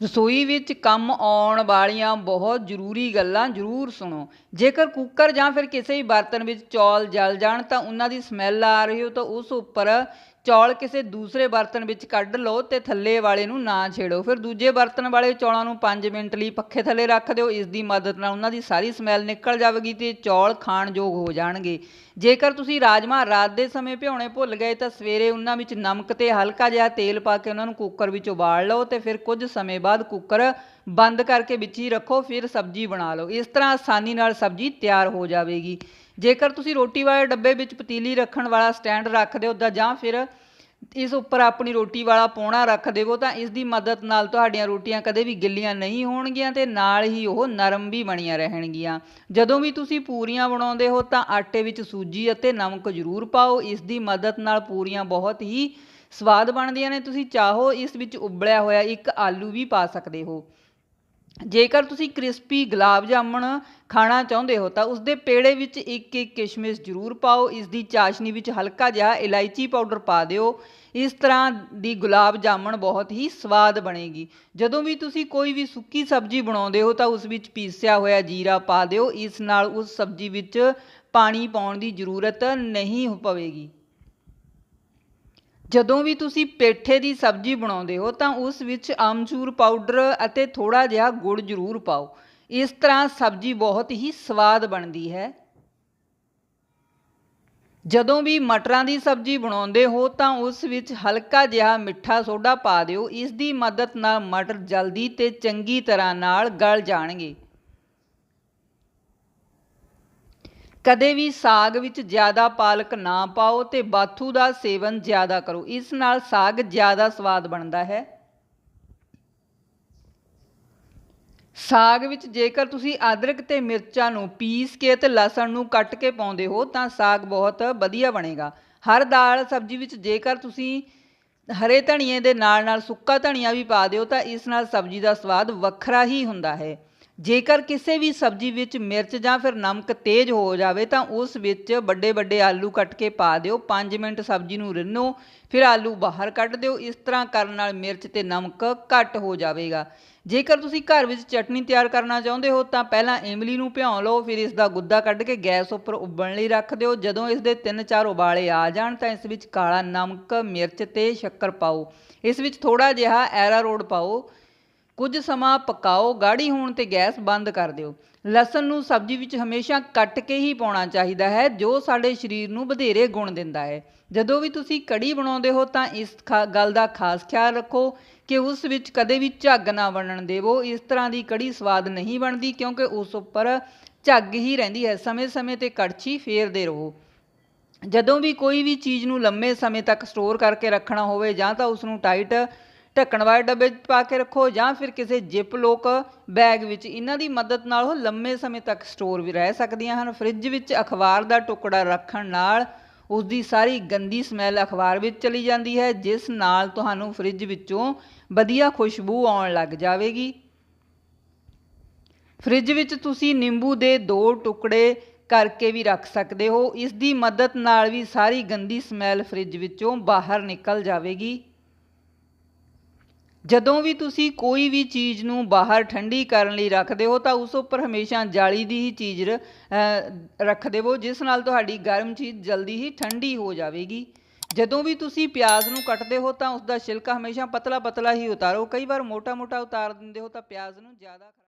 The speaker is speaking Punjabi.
ਰਸੋਈ ਵਿੱਚ ਕੰਮ ਆਉਣ ਵਾਲੀਆਂ ਬਹੁਤ ਜ਼ਰੂਰੀ ਗੱਲਾਂ ਜ਼ਰੂਰ ਸੁਣੋ। ਜੇਕਰ ਕੁੱਕਰ ਜਾਂ ਫਿਰ ਕਿਸੇ ਵੀ ਬਰਤਨ ਵਿੱਚ ਚੌਲ ਜਲ ਜਾਣ ਤਾਂ ਉਹਨਾਂ ਦੀ ਸਮੈਲ ਆ ਰਹੀ ਹੋ ਤਾਂ ਉਸ ਉੱਪਰ ਚੌਲ ਕਿਸੇ ਦੂਸਰੇ ਬਰਤਨ ਵਿੱਚ ਕੱਢ ਲਓ ਤੇ ਥੱਲੇ ਵਾਲੇ ਨੂੰ ਨਾ ਛੇੜੋ। ਫਿਰ ਦੂਜੇ ਬਰਤਨ ਵਾਲੇ ਚੌਲਾਂ ਨੂੰ 5 ਮਿੰਟ ਲਈ ਪੱਖੇ ਥੱਲੇ ਰੱਖ ਦਿਓ। ਇਸ ਦੀ ਮਦਦ ਨਾਲ ਉਹਨਾਂ ਦੀ ਸਾਰੀ ਸਮੈਲ ਨਿਕਲ ਜਾਵੇਗੀ ਤੇ ਚੌਲ ਖਾਣ ਯੋਗ ਹੋ ਜਾਣਗੇ। ਜੇਕਰ ਤੁਸੀਂ ਰਾਜਮਾ ਰਾਤ ਦੇ ਸਮੇਂ ਭਿਉਣੇ ਭੁੱਲ ਗਏ ਤਾਂ ਸਵੇਰੇ ਉਹਨਾਂ ਵਿੱਚ ਨਮਕ ਤੇ ਹਲਕਾ ਜਿਹਾ ਤੇਲ ਪਾ ਕੇ ਉਹਨਾਂ ਨੂੰ ਕੁੱਕਰ ਵਿੱਚ ਉਬਾਲ ਲਓ ਤੇ ਫਿਰ ਕੁਝ ਸਮੇਂ ਬਾਅਦ ਕੁੱਕਰ ਬੰਦ ਕਰਕੇ ਵਿੱਚ ਹੀ ਰੱਖੋ, ਫਿਰ ਸਬਜ਼ੀ ਬਣਾ ਲਓ। ਇਸ ਤਰ੍ਹਾਂ ਆਸਾਨੀ ਨਾਲ ਸਬਜ਼ੀ ਤਿਆਰ ਹੋ ਜਾਵੇਗੀ। ਜੇਕਰ ਤੁਸੀਂ ਰੋਟੀ ਵਾਲੇ ਡੱਬੇ ਵਿੱਚ ਪਤੀਲੀ ਰੱਖਣ ਵਾਲਾ ਸਟੈਂਡ ਰੱਖ ਦਿਓ ਤਾਂ ਜਾਂ ਫਿਰ ਇਸ ਉੱਪਰ ਆਪਣੀ ਰੋਟੀ ਵਾਲਾ ਪੋਣਾ ਰੱਖ ਦੇਵੋ ਤਾਂ ਇਸ ਦੀ ਮਦਦ ਨਾਲ ਤੁਹਾਡੀਆਂ ਰੋਟੀਆਂ ਕਦੇ ਵੀ ਗਿੱਲੀਆਂ ਨਹੀਂ ਹੋਣਗੀਆਂ ਤੇ ਨਾਲ ਹੀ ਉਹ ਨਰਮ ਵੀ ਬਣੀਆਂ ਰਹਿਣਗੀਆਂ। ਜਦੋਂ ਵੀ ਤੁਸੀਂ ਪੂਰੀਆਂ ਬਣਾਉਂਦੇ ਹੋ ਤਾਂ ਆਟੇ ਵਿੱਚ ਸੂਜੀ ਅਤੇ ਨਮਕ ਜ਼ਰੂਰ ਪਾਓ। ਇਸ ਦੀ ਮਦਦ ਨਾਲ ਪੂਰੀਆਂ ਬਹੁਤ ਹੀ ਸਵਾਦ ਬਣਦੀਆਂ ਨੇ। ਤੁਸੀਂ ਚਾਹੋ ਇਸ ਵਿੱਚ ਉਬਲਿਆ ਹੋਇਆ ਇੱਕ ਆਲੂ ਵੀ ਪਾ ਸਕਦੇ ਹੋ। ਜੇਕਰ ਤੁਸੀਂ ਕ੍ਰਿਸਪੀ ਗੁਲਾਬ ਜਾਮਣ ਖਾਣਾ ਚਾਹੁੰਦੇ ਹੋ, ਤਾਂ ਉਸਦੇ ਪੇੜੇ ਵਿੱਚ ਇੱਕ ਇੱਕ ਕਿਸ਼ਮਿਸ਼ ਜ਼ਰੂਰ ਪਾਓ। ਇਸ ਦੀ ਚਾਸ਼ਨੀ ਵਿੱਚ ਹਲਕਾ ਜਿਹਾ ਇਲਾਇਚੀ ਪਾਊਡਰ ਪਾ ਦਿਓ। ਇਸ ਤਰ੍ਹਾਂ ਦੀ ਗੁਲਾਬ ਜਾਮਣ ਬਹੁਤ ਹੀ ਸਵਾਦ ਬਣੇਗੀ। ਜਦੋਂ ਵੀ ਤੁਸੀਂ ਕੋਈ ਵੀ ਸੁੱਕੀ ਸਬਜ਼ੀ ਬਣਾਉਂਦੇ ਹੋ, ਤਾਂ ਉਸ ਵਿੱਚ ਪੀਸਿਆ ਹੋਇਆ ਜੀਰਾ ਪਾ ਦਿਓ। ਇਸ ਨਾਲ ਉਸ ਸਬਜ਼ੀ ਵਿੱਚ ਪਾਣੀ ਪਾਉਣ ਦੀ ਜ਼ਰੂਰਤ ਨਹੀਂ ਪਵੇਗੀ। ਜਦੋਂ ਵੀ ਤੁਸੀਂ ਪੇਠੇ ਦੀ ਸਬਜ਼ੀ ਬਣਾਉਂਦੇ ਹੋ, ਤਾਂ ਉਸ ਵਿੱਚ ਆਮਚੂਰ ਪਾਊਡਰ ਅਤੇ ਥੋੜ੍ਹਾ ਜਿਹਾ ਗੁੜ ਜ਼ਰੂਰ ਪਾਓ। ਇਸ ਤਰ੍ਹਾਂ ਸਬਜ਼ੀ ਬਹੁਤ ਹੀ ਸਵਾਦ ਬਣਦੀ ਹੈ। ਜਦੋਂ ਵੀ ਮਟਰਾਂ ਦੀ ਸਬਜ਼ੀ ਬਣਾਉਂਦੇ ਹੋ, ਤਾਂ ਉਸ ਵਿੱਚ ਹਲਕਾ ਜਿਹਾ ਮਿੱਠਾ ਸੋਡਾ ਪਾ ਦਿਓ। ਇਸ ਦੀ ਮਦਦ ਨਾਲ ਮਟਰ ਜਲਦੀ ਤੇ ਚੰਗੀ ਤਰ੍ਹਾਂ ਨਾਲ ਗਲ ਜਾਣਗੇ। ਕਦੇ ਵੀ ਸਾਗ ਵਿੱਚ ਜ਼ਿਆਦਾ ਪਾਲਕ ਨਾ ਪਾਓ ਤੇ ਬਾਥੂ ਦਾ ਸੇਵਨ ਜ਼ਿਆਦਾ ਕਰੋ। ਇਸ ਨਾਲ ਸਾਗ ਜ਼ਿਆਦਾ ਸਵਾਦ ਬਣਦਾ ਹੈ। ਸਾਗ ਵਿੱਚ ਜੇਕਰ ਤੁਸੀਂ ਅਦਰਕ ਤੇ ਮਿਰਚਾਂ ਨੂੰ ਪੀਸ ਕੇ ਤੇ ਲਸਣ ਨੂੰ ਕੱਟ ਕੇ ਪਾਉਂਦੇ ਹੋ ਤਾਂ ਸਾਗ ਬਹੁਤ ਵਧੀਆ ਬਣੇਗਾ। ਹਰ ਦਾਲ ਸਬਜ਼ੀ ਵਿੱਚ ਜੇਕਰ ਤੁਸੀਂ ਹਰੇ ਧਨੀਏ ਦੇ ਨਾਲ ਨਾਲ ਸੁੱਕਾ ਧਨੀਆ ਵੀ ਪਾ ਦਿਓ ਤਾਂ ਇਸ ਨਾਲ ਸਬਜ਼ੀ ਦਾ ਸਵਾਦ ਵੱਖਰਾ ਹੀ ਹੁੰਦਾ ਹੈ। ਜੇਕਰ ਕਿਸੇ ਵੀ ਸਬਜ਼ੀ ਵਿੱਚ ਮਿਰਚ ਜਾਂ ਫਿਰ ਨਮਕ ਤੇਜ਼ ਹੋ ਜਾਵੇ, ਤਾਂ ਉਸ ਵਿੱਚ ਵੱਡੇ ਵੱਡੇ ਆਲੂ ਕੱਟ ਕੇ ਪਾ ਦਿਓ। 5 ਮਿੰਟ ਸਬਜ਼ੀ ਨੂੰ ਰਿੰਨੋ, ਫਿਰ ਆਲੂ ਬਾਹਰ ਕੱਢ ਦਿਓ। ਇਸ ਤਰ੍ਹਾਂ ਕਰਨ ਨਾਲ ਮਿਰਚ ਤੇ ਨਮਕ ਘੱਟ ਹੋ ਜਾਵੇਗਾ। ਜੇਕਰ ਤੁਸੀਂ ਘਰ ਵਿੱਚ ਚਟਨੀ ਤਿਆਰ ਕਰਨਾ ਚਾਹੁੰਦੇ ਹੋ, ਤਾਂ ਪਹਿਲਾਂ ਇਮਲੀ ਨੂੰ ਭਿਉਂ ਲਓ, ਫਿਰ ਇਸ ਦਾ ਗੁੱਦਾ ਕੱਢ ਕੇ ਗੈਸ ਉੱਪਰ ਉਬਲਣ ਲਈ ਰੱਖ ਦਿਓ। ਜਦੋਂ ਇਸ ਦੇ 3-4 ਉਬਾਲੇ ਆ ਜਾਣ, ਤਾਂ ਇਸ ਵਿੱਚ ਕਾਲਾ ਨਮਕ, ਮਿਰਚ ਤੇ ਸ਼ੱਕਰ ਪਾਓ। ਇਸ ਵਿੱਚ ਥੋੜਾ ਜਿਹਾ ਐਰਾਰੋਡ ਪਾਓ। ਕੁਝ ਸਮਾਂ ਪਕਾਓ ਗਾੜੀ ਹੋਣ ਤੇ ਗੈਸ ਬੰਦ ਕਰ ਦਿਓ। ਲਸਣ ਨੂੰ ਸਬਜ਼ੀ ਵਿੱਚ ਹਮੇਸ਼ਾ ਕੱਟ ਕੇ ਹੀ ਪਾਉਣਾ ਚਾਹੀਦਾ ਹੈ, ਜੋ ਸਾਡੇ ਸਰੀਰ ਨੂੰ ਵਧੇਰੇ ਗੁਣ ਦਿੰਦਾ ਹੈ। ਜਦੋਂ ਵੀ ਤੁਸੀਂ ਕੜੀ ਬਣਾਉਂਦੇ ਹੋ ਤਾਂ ਇਸ ਗੱਲ ਦਾ ਖਾਸ ਖਿਆਲ ਰੱਖੋ ਕਿ ਉਸ ਵਿੱਚ ਕਦੇ ਵੀ ਝੱਗ ਨਾ ਬਣਨ ਦੇਵੋ। ਇਸ ਤਰ੍ਹਾਂ ਦੀ ਕੜੀ ਸਵਾਦ ਨਹੀਂ ਬਣਦੀ ਕਿਉਂਕਿ ਉਸ ਉੱਪਰ ਝੱਗ ਹੀ ਰਹਿੰਦੀ ਹੈ। ਸਮੇਂ-ਸਮੇਂ ਤੇ ਕੜਛੀ ਫੇਰਦੇ ਰਹੋ। ਜਦੋਂ ਵੀ ਕੋਈ ਵੀ ਚੀਜ਼ ਨੂੰ ਲੰਮੇ ਸਮੇਂ ਤੱਕ ਸਟੋਰ ਕਰਕੇ ਰੱਖਣਾ ਹੋਵੇ ਜਾਂ ਤਾਂ ਉਸ ਨੂੰ ਟਾਈਟ ਢੱਕਣ ਵਾਲੇ ਡੱਬੇ ਪਾ ਕੇ ਰੱਖੋ ਜਾਂ ਫਿਰ ਕਿਸੇ ਜਿਪ ਲੋਕ ਬੈਗ ਵਿੱਚ, ਇਹਨਾਂ ਦੀ ਮਦਦ ਨਾਲ ਉਹ ਲੰਮੇ ਸਮੇਂ ਤੱਕ ਸਟੋਰ ਵੀ ਰਹਿ ਸਕਦੀਆਂ ਹਨ। ਫ੍ਰਿਜ ਵਿੱਚ ਅਖਬਾਰ ਦਾ ਟੁਕੜਾ ਰੱਖਣ ਨਾਲ ਉਸ ਦੀ ਸਾਰੀ ਗੰਦੀ ਸਮੈਲ ਅਖਬਾਰ ਵਿੱਚ ਚਲੀ ਜਾਂਦੀ ਹੈ, ਜਿਸ ਨਾਲ ਤੁਹਾਨੂੰ ਫ੍ਰਿਜ ਵਿੱਚੋਂ ਵਧੀਆ ਖੁਸ਼ਬੂ ਆਉਣ ਲੱਗ ਜਾਵੇਗੀ। ਫ੍ਰਿਜ ਵਿੱਚ ਤੁਸੀਂ ਨਿੰਬੂ ਦੇ ਦੋ ਟੁਕੜੇ ਕਰਕੇ ਵੀ ਰੱਖ ਸਕਦੇ ਹੋ। ਇਸ ਦੀ ਮਦਦ ਨਾਲ ਵੀ ਸਾਰੀ ਗੰਦੀ ਸਮੈਲ ਫ੍ਰਿਜ ਵਿੱਚੋਂ ਬਾਹਰ ਨਿਕਲ ਜਾਵੇਗੀ। ਜਦੋਂ ਵੀ ਤੁਸੀਂ ਕੋਈ ਵੀ ਚੀਜ਼ ਨੂੰ ਬਾਹਰ ਠੰਡੀ ਕਰਨ ਲਈ ਰੱਖਦੇ ਹੋ, ਤਾਂ ਉਸ ਉੱਪਰ ਹਮੇਸ਼ਾ ਜਾਲੀ ਦੀ ਹੀ ਚੀਜ਼ ਰੱਖ ਦੇਵੋ ਜਿਸ ਨਾਲ ਤੁਹਾਡੀ ਗਰਮ ਚੀਜ਼ ਜਲਦੀ ਹੀ ਠੰਡੀ ਹੋ ਜਾਵੇਗੀ। ਜਦੋਂ ਵੀ ਤੁਸੀਂ ਪਿਆਜ਼ ਨੂੰ ਕੱਟਦੇ ਹੋ, ਤਾਂ ਉਸ ਦਾ ਛਿਲਕਾ ਹਮੇਸ਼ਾ ਪਤਲਾ ਪਤਲਾ ਹੀ ਉਤਾਰੋ। ਕਈ ਵਾਰ ਮੋਟਾ ਮੋਟਾ ਉਤਾਰ ਦਿੰਦੇ ਹੋ, ਤਾਂ ਪਿਆਜ਼ ਨੂੰ ਜ਼ਿਆਦਾ